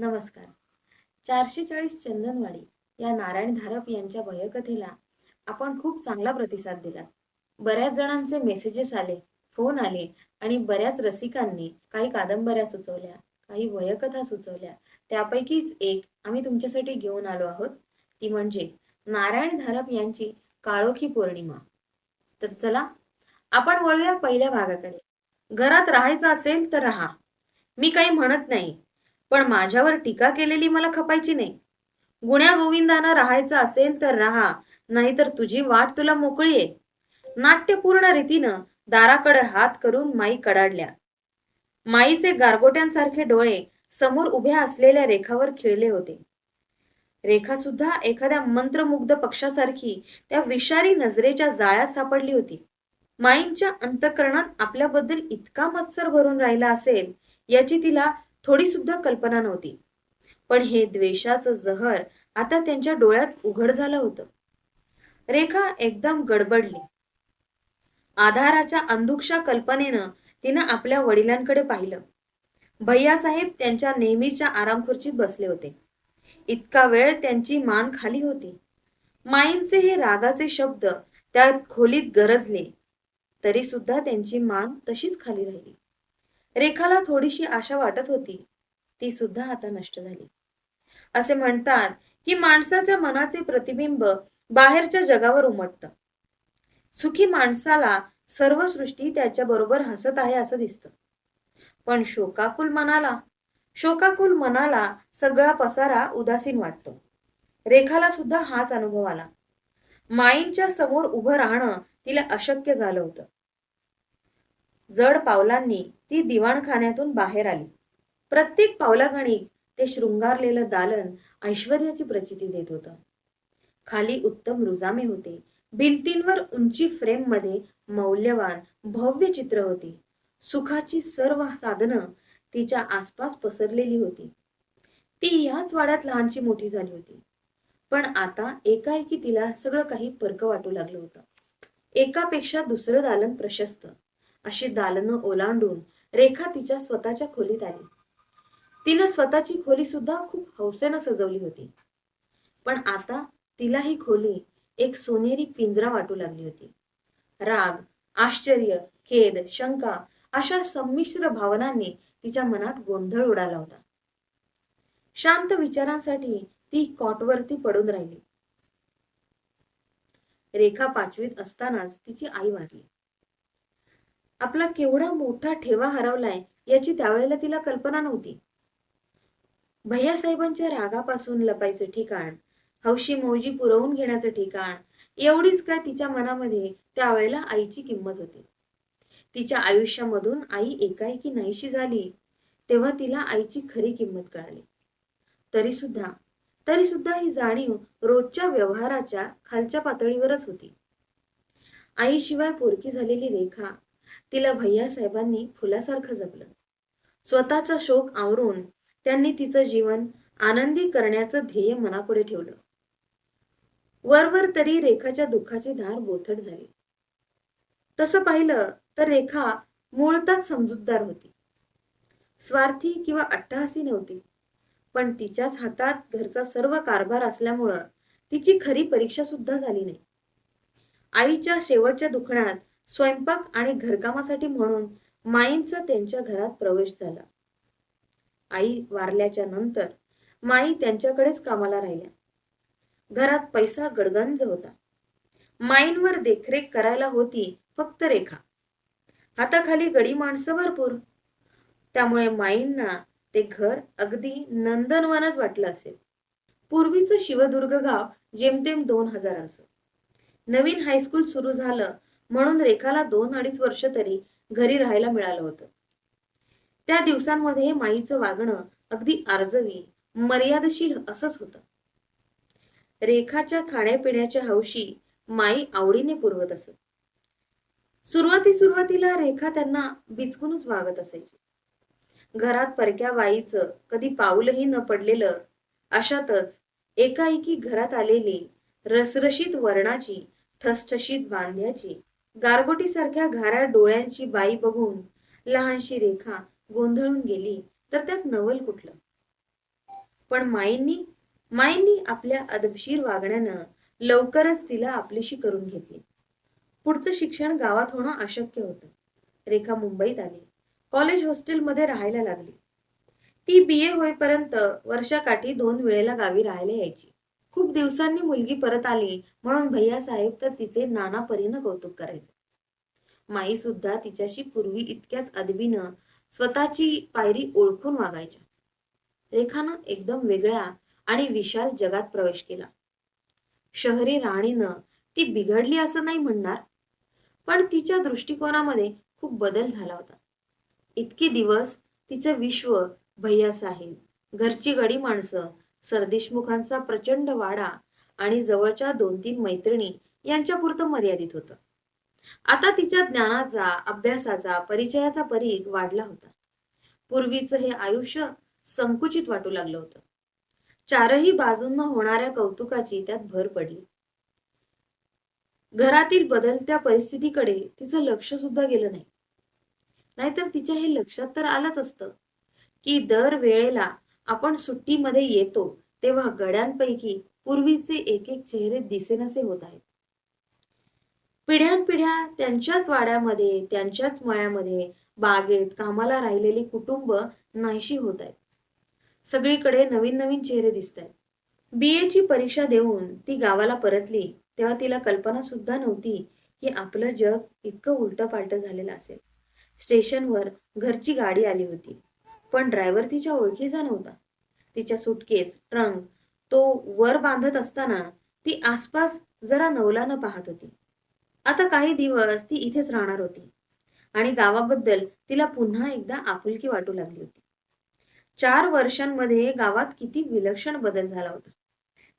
नमस्कार. चारशे चाळीस चंदनवाडी या नारायण धारप यांच्या भयकथेला आपण खूप चांगला प्रतिसाद दिला. बऱ्याच जणांचे मेसेजेस आले फोन आले आणि बऱ्याच रसिकांनी काही कादंबऱ्या सुचवल्या काही भयकथा सुचवल्या. त्यापैकीच एक आम्ही तुमच्यासाठी घेऊन आलो आहोत. ती म्हणजे नारायण धारप यांची काळोखी पौर्णिमा. तर चला आपण वळूया पहिल्या भागाकडे. घरात राहायचं असेल तर राहा. मी काही म्हणत नाही. पण माझ्यावर टीका केलेली मला खपायची नाही. गुण्या गोविंदानं राहायचं असेल तर राहा नाहीतर तुझी वाट तुला मोकळी आहे. नाट्यपूर्ण रीतीनं दाराकडे हात करून माई कडाडल्या. माईचे गारगोट्यांसारखे डोळे समोर उभ्या असलेल्या रेखावर खिळले होते. रेखा सुद्धा एखाद्या मंत्रमुग्ध पक्षासारखी त्या विषारी नजरेच्या जाळ्यात सापडली होती. माईंच्या अंतकरणात आपल्याबद्दल इतका मत्सर भरून राहिला असेल याची तिला थोडी सुद्धा कल्पना नव्हती. पण हे द्वेषाचं जहर आता त्यांच्या डोळ्यात उघड झालं होतं. रेखा एकदम गडबडली. आधाराच्या अंधुक्षा कल्पनेनं तिनं आपल्या वडिलांकडे पाहिलं. भैयासाहेब त्यांच्या नेहमीच्या आरामखुर्चीत बसले होते. इतका वेळ त्यांची मान खाली होती. माईंचे हे रागाचे शब्द त्या खोलीत गरजले. तरी सुद्धा त्यांची मान तशीच खाली राहिली. रेखाला थोडीशी आशा वाटत होती. ती सुद्धा आता नष्ट झाली. असे म्हणतात की माणसाच्या मनाचे प्रतिबिंब बाहेरच्या जगावर उमटतं. सुखी माणसाला सर्व सृष्टी त्याच्या बरोबर हसत आहे असं दिसतं. पण शोकाकुल मनाला शोकाकुल मनाला सगळा पसारा उदासीन वाटतो. रेखाला सुद्धा हाच अनुभव आला. माईंच्या समोर उभं राहणं तिला अशक्य झालं होतं. जड पावलांनी ती दिवाणखान्यातून बाहेर आली. प्रत्येक पावलागणी ते शृंगारलेलं दालन ऐश्वर्याची प्रचिती देत होतं. खाली उत्तम रुजामे होते. भिंतींवर उंची फ्रेममध्ये मौल्यवान भव्य चित्र होती. सुखाची सर्व साधनं तिच्या आसपास पसरलेली होती. ती ह्याच वाड्यात लहानची मोठी झाली होती. पण आता एकाएकी तिला सगळं काही परक वाटू लागलं होतं. एकापेक्षा दुसरं दालन प्रशस्त. अशी दालनं ओलांडून रेखा तिच्या स्वतःच्या खोलीत आली. तिनं स्वतःची खोली सुद्धा खूप हौसेनं सजवली होती. पण आता तिला ही खोली एक सोनेरी पिंजरा वाटू लागली होती. राग आश्चर्य खेद शंका अशा संमिश्र भावनांनी तिच्या मनात गोंधळ उडाला होता. शांत विचारांसाठी ती कॉटवरती पडून राहिली. रेखा पाचवीत असतानाच तिची आई वारली. आपला केवढा मोठा ठेवा हरवलाय याची त्यावेळेला तिला कल्पना नव्हती. भैयासाहेबांच्या रागापासून लपायचं ठिकाण हौशी मौजी पुरवून घेण्याचं ठिकाण एवढीच काय तिच्या मनामध्ये त्यावेळेला आईची किंमत होती. तिच्या आयुष्यामधून आई एकाएकी नाहीशी झाली तेव्हा तिला आईची खरी किंमत कळाली. तरी सुद्धा तरी सुद्धा ही जाणीव रोजच्या व्यवहाराच्या खालच्या पातळीवरच होती. आईशिवाय पोरकी झालेली रेखा तिला भैयासाहेबांनी फुलासारखं जपलं. स्वतःचा शोक आवरून त्यांनी तिचं जीवन आनंदी करण्याचं ध्येय मनापुढे ठेवलं. वरवर तरी रेखाच्या दुःखाची धार बोथट झाली. तसं पाहिलं तर रेखा मूळतःच समजूतदार होती. स्वार्थी किंवा अट्टहासी नव्हती पण तिच्याच हातात घरचा सर्व कारभार असल्यामुळं तिची खरी परीक्षा सुद्धा झाली नाही. आईच्या शेवटच्या दुखण्यात स्वयंपाक आणि घरकामासाठी म्हणून माईंचा त्यांच्या घरात प्रवेश झाला. आई वारल्याच्या नंतर माई त्यांच्याकडेच कामाला राहिल्या. घरात पैसा गडगंज होता. माईंवर देखरेख करायला होती फक्त रेखा. हाताखाली गडी माणसं भरपूर. त्यामुळे माईंना ते घर अगदी नंदनवनच वाटलं असेल. पूर्वीचं शिवदुर्ग गाव जेमतेम दोन हजारांचं. नवीन हायस्कूल सुरू झालं म्हणून रेखाला दोन अडीच वर्ष तरी घरी राहायला मिळालं होतं. त्या दिवसांमध्ये माईचं वागणं अगदी आर्जवी मर्यादशील असंच होतं. रेखाच्या खाण्यापिण्याच्या हौशी माई आवडीने पुरवत असत. सुरुवाती सुरुवातीला रेखा त्यांना बिचकूनच वागत असायची. घरात परक्या बाईचं कधी पाऊलही न पडलेलं अशातच एकाएकी घरात आलेली रसरशीत वर्णाची ठसठशीत बांध्याची गारगोटीसारख्या घाऱ्या डोळ्यांची बाई बघून लहानशी रेखा गोंधळून गेली तर त्यात नवल कुठलं? पण माईंनी माईंनी आपल्या अदबशीर वागण्यानं लवकरच तिला आपलीशी करून घेतली. पुढचं शिक्षण गावात होणं अशक्य होतं. रेखा मुंबईत आली. कॉलेज हॉस्टेलमध्ये राहायला लागली. ती बी ए होईपर्यंत वर्षाकाठी दोन वेळेला गावी राहायला यायची. खूप दिवसांनी मुलगी परत आली. म्हणून भैया साहेब तर तिचे नाना परीनं कौतुक करायचे. माई सुद्धा तिच्याशी पूर्वी इतक्याच अदबीनं स्वतःची पायरी ओळखून वागायच्या. रेखानं एकदम वेगळ्या आणि विशाल जगात प्रवेश केला. शहरी राणीनं ती बिघडली असं नाही म्हणणार पण तिच्या दृष्टिकोनामध्ये खूप बदल झाला होता. इतके दिवस तिचं विश्व भैया साहेब घरची गडी माणसं सरदेशमुखांचा प्रचंड वाडा आणि जवळच्या दोन तीन मैत्रिणी यांच्यापुरतं मर्यादित होतं. आता तिच्या ज्ञानाचा अभ्यासाचा परिचयाचा परीघ वाढला होता. पूर्वीचं हे आयुष्य संकुचित वाटू लागलं होतं. चारही बाजूंना होणाऱ्या कौतुकाची त्यात भर पडली. घरातील बदलत्या परिस्थितीकडे तिचं लक्ष सुद्धा गेलं नाही. नाहीतर तिच्या हे लक्षात तर आलंच असतं की दर वेळेला आपण सुट्टीमध्ये येतो तेव्हा गड्यांपैकी पूर्वीचे एक एक चेहरे दिसेनसे होत आहेत. पिढ्यानपिढ्या त्यांच्याच वाड्यामध्ये त्यांच्याच मळ्यामध्ये बागेत कामाला राहिलेली कुटुंब नाहीशी होत आहेत. सगळीकडे नवीन नवीन चेहरे दिसत आहेत. बी ची परीक्षा देऊन ती गावाला परतली तेव्हा तिला कल्पना सुद्धा नव्हती की आपलं जग इतकं उलट पालट झालेलं असेल. स्टेशनवर घरची गाडी आली होती पण ड्रायव्हर तिच्या ओळखीचा नव्हता. तिच्या सुटकेस ट्रंक तो वर बांधत असताना ती आसपास जरा नवलानं पाहत होती. आता काही दिवस ती इथेच राहणार होती आणि गावाबद्दल तिला पुन्हा एकदा आपुलकी वाटू लागली होती. चार वर्षांमध्ये गावात किती विलक्षण बदल झाला होता.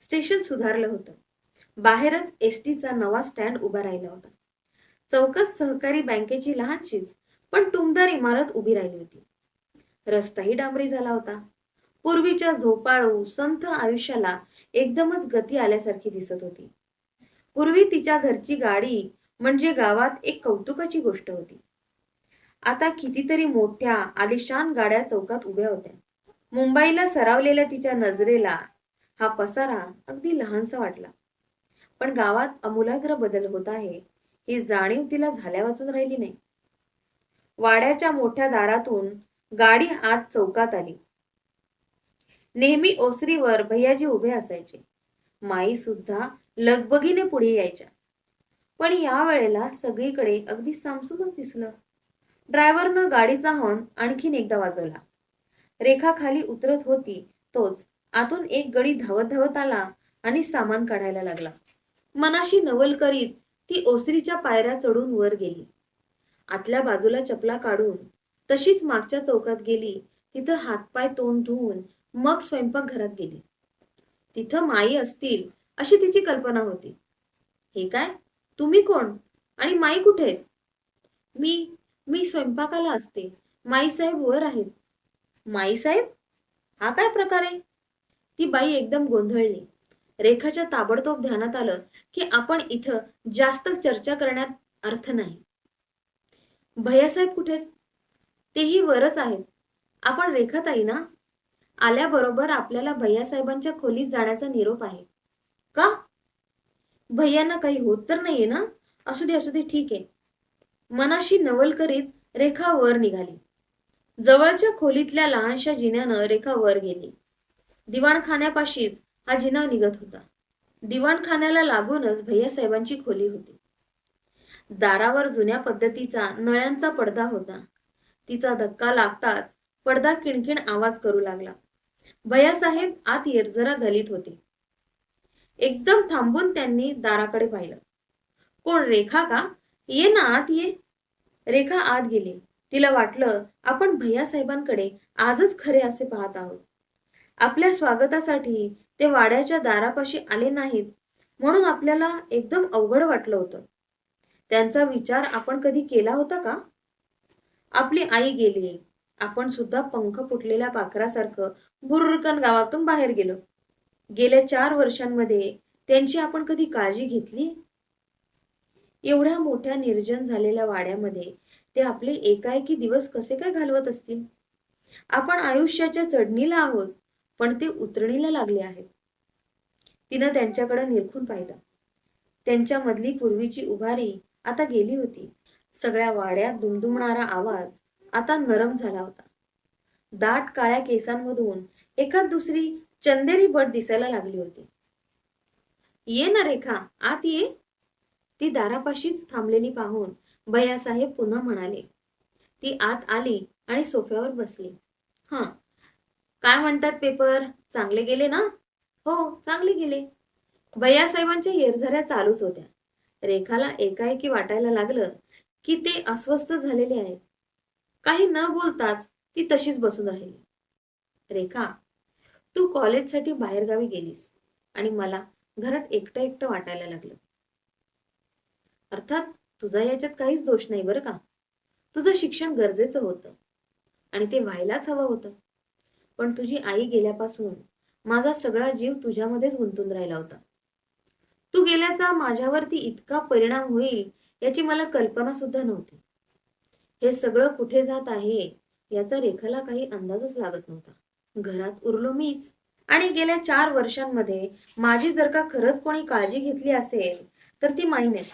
स्टेशन सुधारलं होतं. बाहेरच एस टीचा नवा स्टँड उभा राहिला होता. चौकात सहकारी बँकेची लहानशीच पण टुमदार इमारत उभी राहिली होती. रस्ताही डांबरी झाला होता. पूर्वीच्या झोपाळू संथ आयुष्याला एकदमच गती आल्यासारखी दिसत होती. पूर्वी तिच्या घरची गाडी म्हणजे गावात एक कौतुकाची गोष्ट होती. आता कितीतरी मोठ्या आलिशान गाड्या चौकात उभ्या होत्या. मुंबईला सरावलेल्या तिच्या नजरेला हा पसारा अगदी लहानसा वाटला. पण गावात अमूलाग्र बदल होत आहे ही जाणीव तिला झाल्या वाचून राहिली नाही. वाड्याच्या मोठ्या दारातून गाडी आत चौकात आली. नेहमी ओसरीवर भैयाजी उभे असायचे. माई सुद्धा लगबगीने पुढे यायच्या. पण या वेळेला सगळीकडे अगदी सामसूमच दिसलं. ड्रायव्हरनं गाडीचा हॉर्न आणखीन एकदा वाजवला. रेखा खाली उतरत होती तोच आतून एक गडी धावत धावत आला आणि सामान काढायला लागला. मनाशी नवल करीत ती ओसरीच्या पायऱ्या चढून वर गेली. आतल्या बाजूला चपला काढून तशीच मागच्या चौकात गेली तिथं हातपाय तोंड धुवून मग स्वयंपाकघरात गेली. तिथं माई असतील अशी तिची कल्पना होती. हे काय? तुम्ही कोण? आणि माई कुठे मी मी स्वयंपाकाला असते. माईसाहेब वर आहेत. माईसाहेब हा काय प्रकार आहे? ती बाई एकदम गोंधळली. रेखाच्या ताबडतोब ध्यानात आलं की आपण इथं जास्त चर्चा करण्यात अर्थ नाही. भैयासाहेब कुठे आहेत? तेही वरच आहेत. आपण रेखाताई ना? आल्याबरोबर आपल्याला भैयासाहेबांच्या खोलीत जाण्याचा निरोप आहे. का? भैयांना काही होत तर नाहीये ना? असू दे असू दे ठीक. आहे मनाशी नवल करीत रेखा वर निघाली. जवळच्या खोलीतल्या लहानशा जिन्यानं रेखा वर गेली. दिवाणखान्यापाशीच हा जिना निघत होता. दिवाणखान्याला लागूनच भैयासाहेबांची खोली होती. दारावर जुन्या पद्धतीचा नळ्यांचा पडदा होता. तिचा धक्का लागताच पडदा किणकिण आवाज करू लागला. भैयासाहेब आत येरजरा घालीत होते. एकदम थांबून त्यांनी दाराकडे पाहिलं. कोण रेखा का? ये ना आत ये. रेखा आत गेली. तिला वाटलं आपण भैयासाहेबांकडे आजच खरे असे पाहत आहोत. आपल्या स्वागतासाठी ते वाड्याच्या दारापाशी आले नाहीत म्हणून आपल्याला एकदम अवघड वाटलं होतं. त्यांचा विचार आपण कधी केला होता का? आपली आई गेली. आपण सुद्धा पंख फुटलेल्या पाखरासारखं भुरकन गावातून बाहेर गेलो. गेल्या चार वर्षांमध्ये त्यांची आपण कधी काळजी घेतली? एवढ्या मोठ्या निर्जन झालेल्या वाड्यामध्ये ते आपले एकाएकी दिवस कसे काय घालवत असतील? आपण आयुष्याच्या चढणीला आहोत पण ते उतरणीला लागले आहेत. तिनं त्यांच्याकडे निरखून पाहिलं. त्यांच्यामधली पूर्वीची उभारी आता गेली होती. सगळ्या वाड्यात दुमदुमणारा आवाज आता नरम झाला होता. दाट काळ्या केसांमधून एखाद दुसरी चंदेरी बट दिसायला लागली होती. ये ना रेखा आत ये. ती दारापाशीच थांबलेली पाहून भैयासाहेब पुन्हा म्हणाले. ती आत आली आणि सोफ्यावर बसली. हा काय म्हणतात पेपर? चांगले गेले ना? हो चांगले गेले. भैयासाहेबांच्या येरझऱ्या चालूच होत्या. रेखाला एकाएकी वाटायला लागलं की ते अस्वस्थ झालेले आहेत. काही न बोलताच ती तशीच बसून राहिली. रेखा तू कॉलेजसाठी बाहेरगावी गेलीस आणि मला घरात एकटं एकटं वाटायला लागलं. अर्थात तुझा याच्यात काहीच दोष नाही बरं का? तुझं शिक्षण गरजेचं होतं आणि ते व्हायलाच हवं होतं. पण तुझी आई गेल्यापासून माझा सगळा जीव तुझ्यामध्येच गुंतून राहिला होता. तू गेल्याचा माझ्यावरती इतका परिणाम होईल याची मला कल्पना सुद्धा नव्हती. हे सगळं कुठे जात आहे याचा रेखाला काही अंदाजच लागत नव्हता. घरात उरलो मीच. आणि गेल्या चार वर्षांमध्ये माझी जर का खरंच कोणी काळजी घेतली असेल तर ती माईनेच.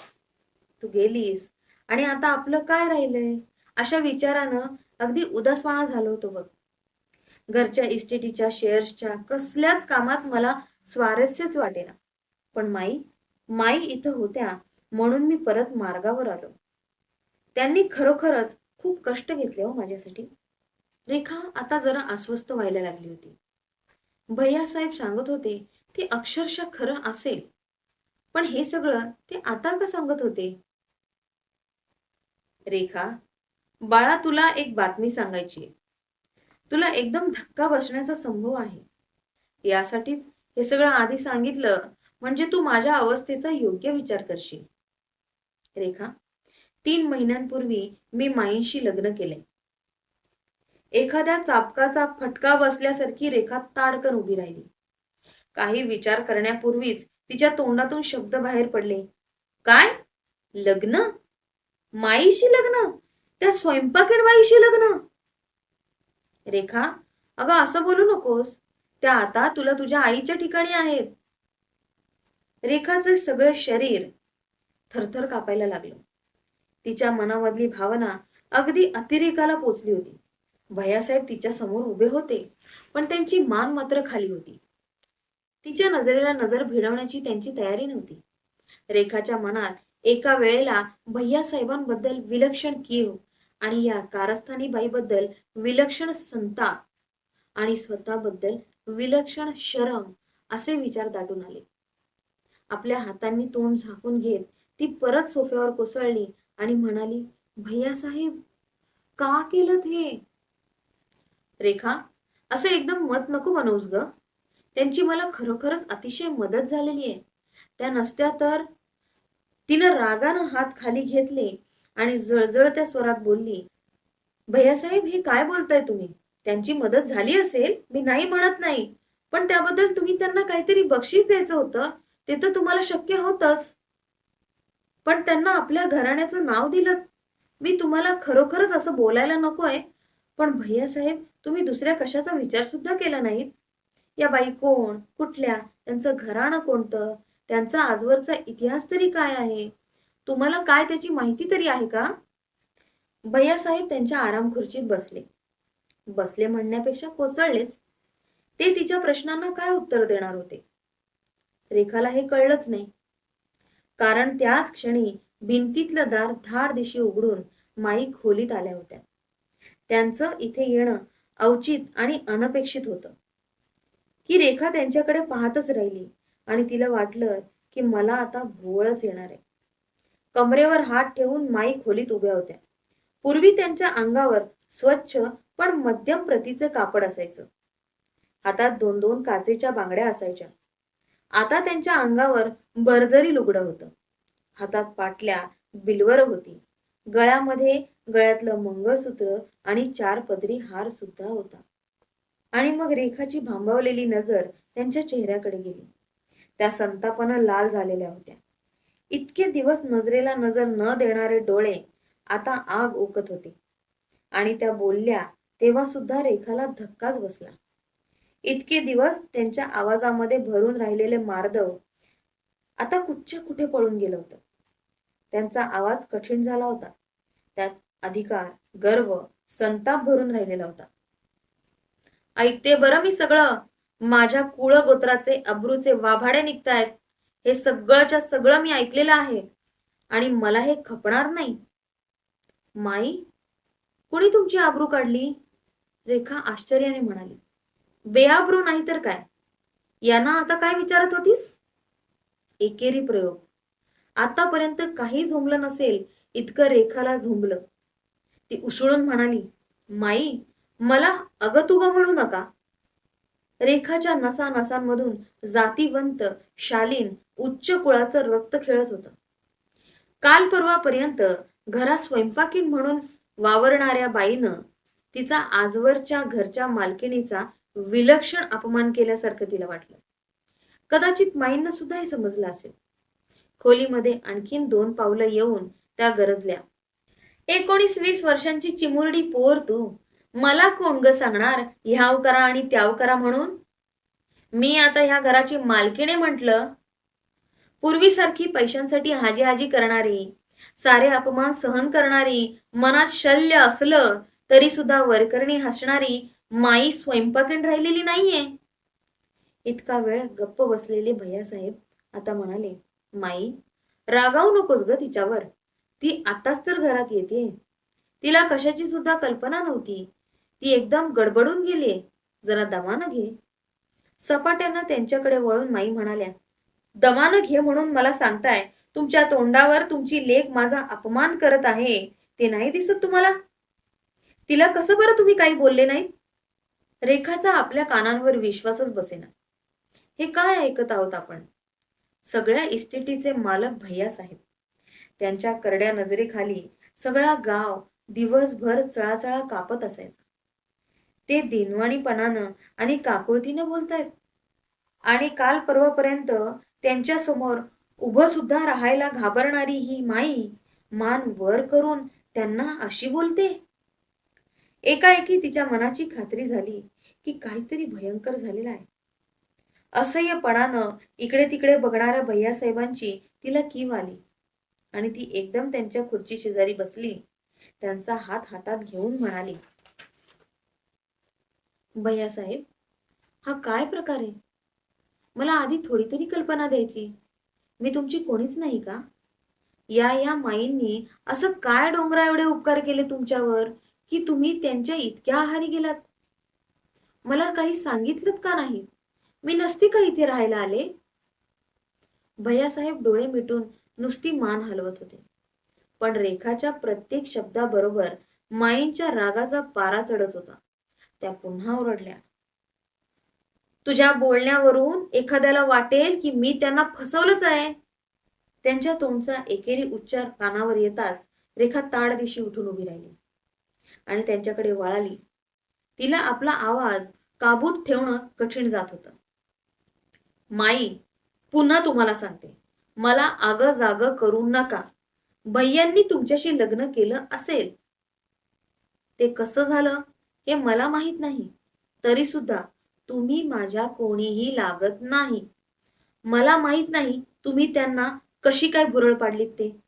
तू गेलीस आणि आता आपलं काय राहिलंय? अशा विचारानं अगदी उदासवाणा झालो होतो बघ. घरच्या इस्टेटीच्या शेअर्सच्या कसल्याच कामात मला स्वारस्यच वाटेना. पण माई माई इथं होत्या म्हणून मी परत मार्गावर आलो. त्यांनी खरोखरच खूप कष्ट घेतले हो माझ्यासाठी. रेखा आता जरा अस्वस्थ व्हायला लागली होती. भैयासाहेब सांगत होते ते अक्षरशः खरं असेल. पण हे सगळं ते आता का सांगत होते? रेखा बाळा तुला एक बातमी सांगायची आहे. तुला एकदम धक्का बसण्याचा संभव आहे. यासाठीच हे सगळं आधी सांगितलं म्हणजे तू माझ्या अवस्थेचा योग्य विचार करशील. रेखा तीन महिन्यांपूर्वी मी माईंशी लग्न केले एखाद्या चापकाचा फटका बसल्यासारखी रेखा ताडकन उभी राहिली. काही विचार करण्यापूर्वीच तिच्या तोंडातून शब्द बाहेर पडले. काय? लग्न? माईशी लग्न? त्या स्वयंपाकीण बाईशी लग्न? रेखा अगं असं बोलू नकोस. त्या आता तुला तुझ्या आईच्या ठिकाणी आहेत. रेखाचे सगळे शरीर थरथर कापायला लागलं. तिच्या मनामधली भावना अगदी अतिरेकाला पोचली होती. भैयासाहेब तिच्या समोर उभे होते पण त्यांची मान मात्र खाली होती. तिच्या नजरेला नजर भिडवण्याची त्यांची तयारी नव्हती. रेखाच्या मनात एका वेळेला भैयासाहेबांबद्दल विलक्षण कीव आणि या कारस्थानी बाईबद्दल विलक्षण संताप आणि स्वतःबद्दल विलक्षण शरम असे विचार दाटून आले. आपल्या हातांनी तोंड झाकून घेत ती परत सोफ्यावर कोसळली आणि म्हणाली भैयासाहेब का केलं हे? रेखा असं एकदम मत नको बनवूस ग. त्यांची मला खरोखरच अतिशय मदत झालेली आहे. त्या नसत्या तर तिनं रागानं हात खाली घेतले आणि जळजळ त्या स्वरात बोलली भैयासाहेब हे काय बोलताय तुम्ही? त्यांची मदत झाली असेल? मी नाही म्हणत नाही. पण त्याबद्दल तुम्ही त्यांना काहीतरी बक्षीस द्यायचं होतं. ते तर तुम्हाला शक्य होतच. पण त्यांना आपल्या घराण्याचं नाव दिलं. मी तुम्हाला खरोखरच असं बोलायला नकोय पण भैयासाहेब तुम्ही दुसऱ्या कशाचा विचार सुद्धा केला नाहीत? या बाई कोण? कुठल्या? त्यांचं घराणं कोणतं? त्यांचा आजवरचा इतिहास तरी काय आहे? तुम्हाला काय त्याची माहिती तरी आहे का? भैयासाहेब त्यांच्या आराम खुर्चीत बसले. बसले म्हणण्यापेक्षा कोसळलेच. ते तिच्या प्रश्नांना काय उत्तर देणार होते? रेखाला हे कळलंच नाही. कारण त्याच क्षणी भिंतीतलं दार धाड दिशी उघडून माई खोलीत आल्या होत्या. त्यांचं इथे येणं अवचित आणि अनपेक्षित होतं. ही रेखा त्यांच्याकडे पाहतच राहिली आणि तिला वाटलं की मला आता भोवळच येणार आहे. कमरेवर हात ठेवून माई खोलीत उभ्या होत्या. पूर्वी त्यांच्या अंगावर स्वच्छ पण मध्यम प्रतीचं कापड असायचं. हातात दोन दोन काचेच्या बांगड्या असायच्या. आता त्यांच्या अंगावर बर्जरी लुगडं होतं. हातात पाटल्या बिलवर होती. गळ्यामध्ये गळ्यातलं मंगळसूत्र आणि चार पदरी हार सुद्धा होता. आणि मग रेखाची भांबवलेली नजर त्यांच्या चेहऱ्याकडे गेली. त्या संतापनं लाल झालेल्या होत्या. इतके दिवस नजरेला नजर न देणारे डोळे आता आग ओकत होते. आणि त्या बोलल्या तेव्हा सुद्धा रेखाला धक्काच बसला. इतके दिवस त्यांच्या आवाजामध्ये भरून राहिलेले मार्दव आता कुठच्या कुठे पळून गेलं होतं? त्यांचा आवाज कठीण झाला होता. त्यात अधिकार गर्व संताप भरून राहिलेला होता. ऐकते बरं मी सगळं. माझ्या कुळ गोत्राचे अब्रूचे वाभाडे निघतायत. हे सगळंच्या सगळं मी ऐकलेलं आहे. आणि मला हे खपणार नाही. माई कुणी तुमची आबरू काढली? रेखा आश्चर्याने म्हणाली. बेआब्रू नाही तर काय? यांना आता काय विचारत होतीस? एकेरी प्रयोग. आतापर्यंत काही झोंबलं नसेल इतकं रेखाला झोंबलं. ती उसळून म्हणाली माई मला अगतुग म्हणू नका. रेखाच्या नसा नसांमधून जातीवंत शालीन उच्च कुळाचं रक्त खेळत होतं. काल परवापर्यंत घरात स्वयंपाकीण म्हणून वावरणाऱ्या बाईनं तिचा आजवरच्या घरच्या मालकिणीचा विलक्षण अपमान केल्यासारखं तिला वाटलं. कदाचित माईंना सुद्धा हे समजलं असेल. खोलीमध्ये आणखीन दोन पावलं येऊन त्या गरजल्या. एकोणीस वीस वर्षांची चिमुरडी पोर तू. मला कोण ग सांगणार? ह्याव करा आणि त्याव करा म्हणून? मी आता ह्या घराची मालकीने म्हटलं. पूर्वीसारखी पैशांसाठी हाजी हाजी करणारी सारे अपमान सहन करणारी मनात शल्य असलं तरी सुद्धा वरकरणी हसणारी माई स्वयंपाकीण राहिलेली नाहीये. इतका वेळ गप्प बसलेले भैयासाहेब आता म्हणाले माई रागावू नकोस ग तिच्यावर. ती आताच तर घरात येते तिला कशाची सुद्धा कल्पना नव्हती. ती एकदम गडबडून गेली जरा दमानं घे. सपाट्यानं त्यांच्याकडे वळून माई म्हणाल्या दमानं घे म्हणून मला सांगताय तुमच्या तोंडावर तुमची लेख माझा अपमान करत आहे ते नाही दिसत तुम्हाला? तिला कसं बरं तुम्ही काही बोलले नाहीत? रेखाचा आपल्या कानांवर विश्वासच बसेना. हे काय ऐकत आहोत आपण? सगळ्या इस्टेटीचे मालक भैया साहेब. त्यांच्या करड्या नजरेखाली सगळा गाव दिवसभर चळाचळा कापत असायचा. ते दिनवाणीपणानं आणि काकुळतीनं बोलतायत. आणि काल परवापर्यंत त्यांच्यासमोर उभं सुद्धा राहायला घाबरणारी ही माई मान वर करून त्यांना अशी बोलते? एकाएकी तिच्या मनाची खात्री झाली की काहीतरी भयंकर झालेला आहे. असह्यपणानं इकडे तिकडे बघणाऱ्या भैयासाहेबांची तिला कीव आली आणि ती एकदम त्यांच्या खुर्ची शेजारी बसली. त्यांचा हात हातात घेऊन म्हणाली भैयासाहेब हा काय प्रकार आहे? मला आधी थोडी तरी कल्पना द्यायची. मी तुमची कोणीच नाही का? या या माईंनी असं काय डोंगरा एवढे उपकार केले तुमच्यावर? की तुम्ही त्यांच्या इतक्या आहारी गेलात? मला काही सांगितलं का नाही? मी नसती का इथे राहायला आले? भैयासाहेब डोळे मिटून नुसती मान हलवत होते. पण रेखाच्या प्रत्येक शब्दाबरोबर माईंच्या रागाचा पारा चढत होता. त्या पुन्हा ओरडल्या तुझ्या बोलण्यावरून एखाद्याला वाटेल की मी त्यांना फसवलंच आहे. त्यांच्या तोंडचा एकेरी उच्चार कानावर येताच रेखा ताडदिशी उठून उभी राहिली. आणि त्यांच्याकडे वळाली. तिला आपला आवाज काबूत ठेवणं कठीण जात होतं. माई पुन्हा तुम्हाला सांगते. मला आग जाग करू नका. भैयांनी तुमच्याशी लग्न केलं असेल. ते कसं झालं हे मला माहीत नाही. तरी सुद्धा तुम्ही माझ्या कोणीही लागत नाही. मला माहीत नाही तुम्ही त्यांना कशी काय भुरळ पाडलीत ते.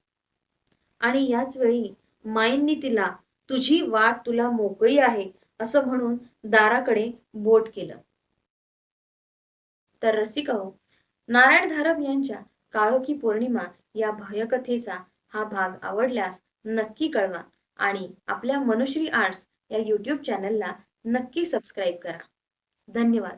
आणि याच वेळी माईंनी तिला तुझी वाट तुला मोकळी आहे असं म्हणून दाराकडे बोट केलं. तर रसिक हो नारायण धारप यांच्या काळोखी पौर्णिमा या भयकथेचा हा भाग आवडल्यास नक्की कळवा आणि आपल्या मनुश्री आर्ट्स या यूट्यूब चॅनलला नक्की सबस्क्राईब करा. धन्यवाद.